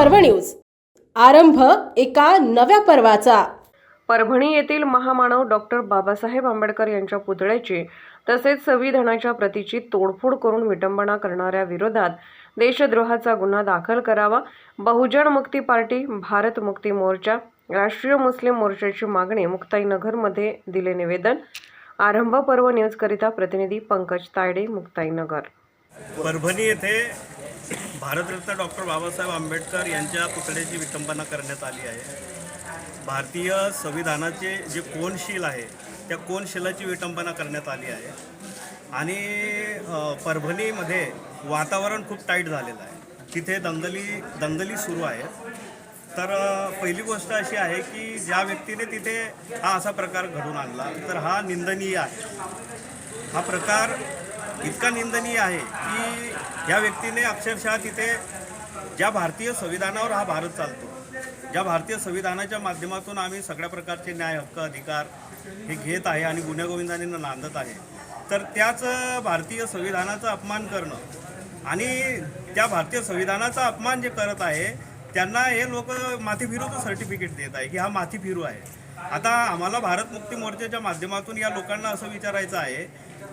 पर्व न्यूज. आरंभ एका नव्या पर्वाचा. परभणी येथील महामानव डॉक्टर बाबासाहेब आंबेडकर यांच्या पुतळ्याची तसेच संविधानाच्या प्रतीची तोडफोड करून विटंबना करणाऱ्या विरोधात देशद्रोहाचा गुन्हा दाखल करावा बहुजन मुक्ती पार्टी भारत मुक्ती मोर्चा राष्ट्रीय मुस्लिम मोर्चाची मागणी मुक्ताईनगरमध्ये दिले निवेदन. आरंभ पर्व न्यूजकरिता प्रतिनिधी पंकज तायडे मुक्ताईनगर. परभणी येथे भारतरत्न डॉक्टर बाबासाहेब आंबेडकर यांच्या पुतळ्याची विटंबना करण्यात आली आहे. भारतीय संविधानाचे जे कोनशील आहे त्या कोनशिलाची विटंबना करण्यात आली आहे. आणि परभणीमध्ये वातावरण खूप टाईट झालेलं आहे. तिथे दंगली दंगली सुरू आहेत तर पहिली गोष्ट अशी आहे की ज्या व्यक्तीने तिथे हा असा प्रकार घडून आणला तर हा निंदनीय आहे. हा प्रकार इतका निंदनीय आहे की ह्या व्यक्तीने अक्षरशः तिथे ज्या भारतीय संविधानावर हा भारत चालतो ज्या भारतीय संविधानाच्या माध्यमातून आम्ही सगळ्या प्रकारचे न्याय हक्क अधिकार हे घेत आहे आणि गुन्हेगोविंदाने नांदत आहे तर त्याच भारतीय संविधानाचा अपमान करणं आणि त्या भारतीय संविधानाचा अपमान जे करत आहे त्यांना हे लोक माथी फिरूचं सर्टिफिकेट देत आहे की हा माथी फिरू आहे. आता आम्हाला भारत मुक्ती मोर्चाच्या माध्यमातून या लोकांना असं विचारायचं आहे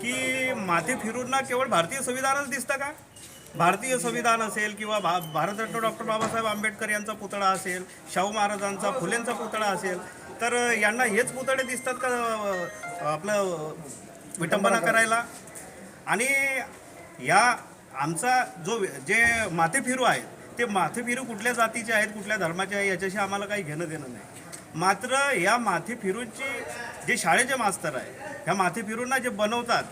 की माथे फिरूंना केवळ भारतीय संविधानच दिसतं का? भारतीय संविधान असेल किंवा भा भारतरत्न डॉक्टर बाबासाहेब आंबेडकर यांचा पुतळा असेल शाहू महाराजांचा फुलेंचा पुतळा असेल तर यांना हेच पुतळे दिसतात का आपलं विटंबना करायला? आणि या आमचा जो जे माथे फिरू आहेत ते माथेफिरू कुठल्या जातीचे आहेत कुठल्या धर्माचे आहे याच्याशी आम्हाला काही घेणं देणं नाही. मात्र या माथेफिरूंची जे शाळेचे मास्तर आहे ह्या माथेफिरूंना जे बनवतात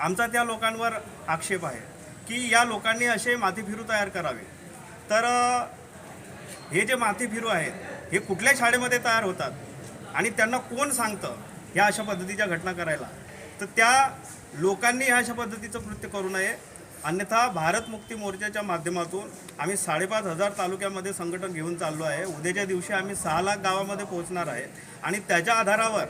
आमचा त्या लोकांवर आक्षेप आहे की या लोकांनी असे माथेफिरू तयार करावे. तर हे जे माथेफिरू आहेत हे कुठल्या शाळेमध्ये तयार होतात आणि त्यांना कोण सांगतं ह्या अशा पद्धतीच्या घटना करायला? तर त्या लोकांनी ह्या अशा पद्धतीचं कृत्य करू नये. अन्यथा भारत मुक्ती मोर्चाच्या माध्यमातून आम्ही साडेपाच हजार तालुक्यामध्ये संघटन घेऊन चाललो आहे. उद्याच्या दिवशी आम्ही सहा लाख गावामध्ये पोहोचणार आहे. आणि त्याच्या आधारावर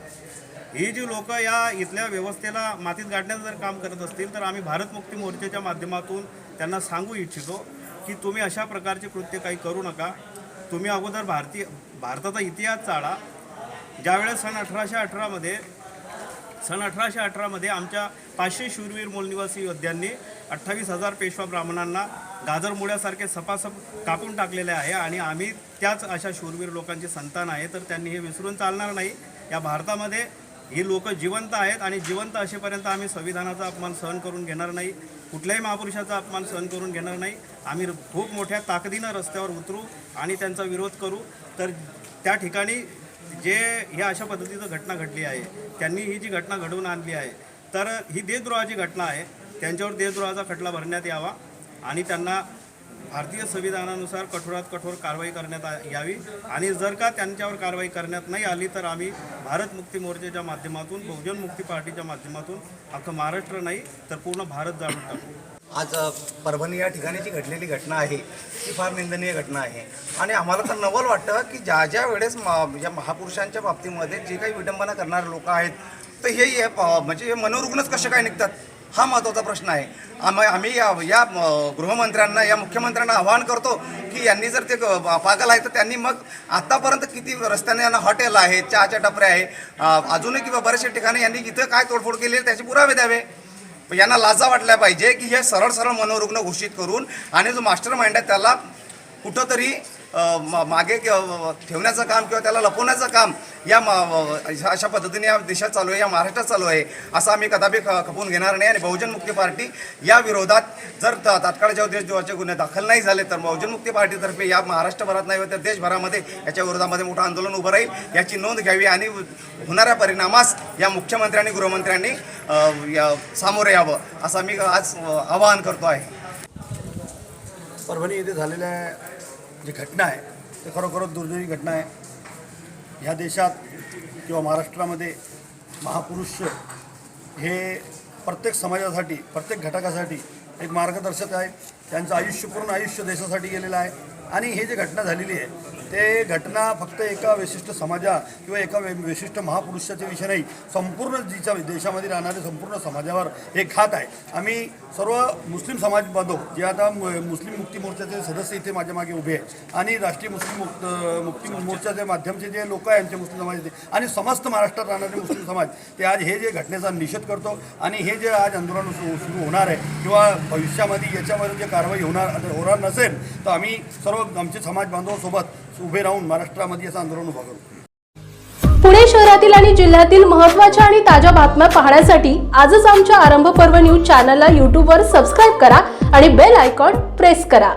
ही जी लोक या इथल्या व्यवस्थेला मातीत गाडण्याचं जर काम करत असतील तर आम्ही भारत मुक्ती मोर्चाच्या माध्यमातून त्यांना सांगू इच्छितो की तुम्ही अशा प्रकारचे कृत्य काही करू नका. तुम्ही अगोदर भारतीय भारताचा इतिहास चाळा. ज्यावेळेस सन अठराशे अठरामध्ये सन अठराशे अठरामध्ये आमच्या पाचशे शूरवीर मूलनिवासी योद्ध्यांनी अठ्ठावीस हजार पेशवा ब्राह्मणांना गाजरमुळ्यासारखे सपासप कापून टाकलेले आहे आणि आम्ही त्याच अशा शूरवीर लोकांची संतान आहे तर त्यांनी हे विसरून चालणार नाही. या भारतामध्ये ही लोक जिवंत आहेत आणि जिवंत असेपर्यंत आम्ही संविधानाचा अपमान सहन करून घेणार नाही कुठल्याही महापुरुषाचा अपमान सहन करून घेणार नाही. आम्ही खूप मोठ्या ताकदीनं रस्त्यावर उतरू आणि त्यांचा विरोध करू. तर त्या ठिकाणी जे ह्या अशा पद्धतीचं घटना घडली आहे त्यांनी ही जी घटना घडवून आणली आहे तर ही देशद्रोहाची घटना आहे. त्यांच्यावर देशद्रोहाचा खटला भरण्यात यावा आणि त्यांना भारतीय संविधानानुसार कठोरात कठोर कारवाई करण्यात यावी. आणि जर का त्यांच्यावर कारवाई करण्यात नाही आली तर आम्ही भारत मुक्ती मोर्चाच्या माध्यमातून बहुजन मुक्ती पार्टीच्या माध्यमातून अख्खं महाराष्ट्र नाही तर पूर्ण भारत जाणून टाकू. आज परभणी या ठिकाणी जी घडलेली घटना आहे ती फार निंदनीय घटना आहे. आणि आम्हाला तर नवल वाटतं की ज्या ज्या वेळेस म- या महापुरुषांच्या बाबतीमध्ये जे काही विडंबना करणारे लोक आहेत तर हे हे म्हणजे हे मनोरुग्णच कसे काय निघतात? हा महत्त्वाचा प्रश्न आहे. आम्ही आम्ही या या गृहमंत्र्यांना या मुख्यमंत्र्यांना आवाहन करतो की यांनी जर ते पागल आहे तर त्यांनी मग आतापर्यंत किती रस्त्याने यांना हॉटेल आहे चहाच्या टपऱ्या आहे अजूनही किंवा बऱ्याचशा ठिकाणी यांनी इथं काय तोडफोड केली आहे त्याचे पुरावे द्यावे. यांना लाजा वाटल्या पाहिजे की हे सरळ सरळ मनोरुग्ण घोषित करून आणि जो मास्टर माइंड आहे त्याला कुठंतरी मागे ठेवण्याचं काम किंवा त्याला लपवण्याचं काम या म- अशा- पद्धतीने या देशात चालू आहे या महाराष्ट्रात चालू आहे असं आम्ही कदापि ख- खपवून घेणार नाही. आणि बहुजन मुक्ती पार्टी या विरोधात जर त- तात्काळ जेव्हा देशद्रोहाचे गुन्हे दाखल नाही झाले तर बहुजन मुक्ती पार्टीतर्फे या महाराष्ट्रभरात नाही तर देशभरामध्ये याच्या विरोधामध्ये मोठं आंदोलन उभं राहील. याची नोंद घ्यावी आणि होणाऱ्या परिणामास या मुख्यमंत्री आणि गृहमंत्र्यांनी सामोरं या यावं असं मी आज आवाहन करतो आहे. परभणी येथे झालेल्या जी घटना आहे ते खरोखरच दुर्दैवी घटना आहे. ह्या देशात किंवा महाराष्ट्रामध्ये महापुरुष हे प्रत्येक समाजासाठी प्रत्येक घटकासाठी एक मार्गदर्शक आहे त्यांचं आयुष्य पूर्ण आयुष्य देशासाठी गेलेलं आहे. आणि हे जे घटना झालेली आहे ते घटना फक्त एका विशिष्ट समाजा किंवा एका विशिष्ट महापुरुषाच्या विषय नाही संपूर्ण जिच्या देशामध्ये राहणारे संपूर्ण समाजावर हे घात आहे. आम्ही सर्व मुस्लिम समाज बांधव जे आता मु- मुस्लिम मुक्ती मोर्चाचे सदस्य इथे माझ्या मागे उभे आहेत आणि राष्ट्रीय मुस्लिम मुक्त मुक्ती मोर्चाचे माध्यमचे जे लोक आहे आमचे मुस्लिम समाजाचे आणि समस्त महाराष्ट्रात राहणारे मुस्लिम समाज ते आज हे जे घटनेचा निषेध करतो आणि हे जे आज आंदोलन सु- सुरू होणार आहे किंवा भविष्यामध्ये याच्यामध्ये जे कारवाई होणार होणार नसेल तर आम्ही सर्व आमचे समाज बांधवांसोबत उभे राहून महाराष्ट्रामध्ये असं आंदोलन उभा करू. पुणे शहरातील आणि जिल्ह्यातील महत्त्वाच्या आणि ताज्या बातम्या पाहण्यासाठी आजच आमच्या आरंभ पर्व न्यूज चॅनलला यूट्यूबवर सबस्क्राईब करा आणि बेल आयकॉन प्रेस करा.